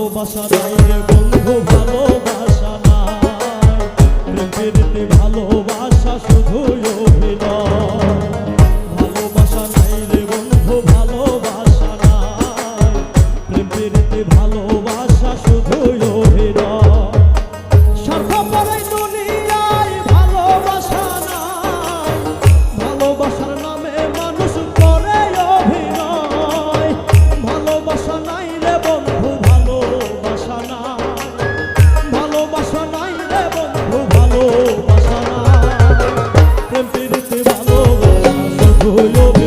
ভালোবাসা বন্ধু ভালোবাসা। olhou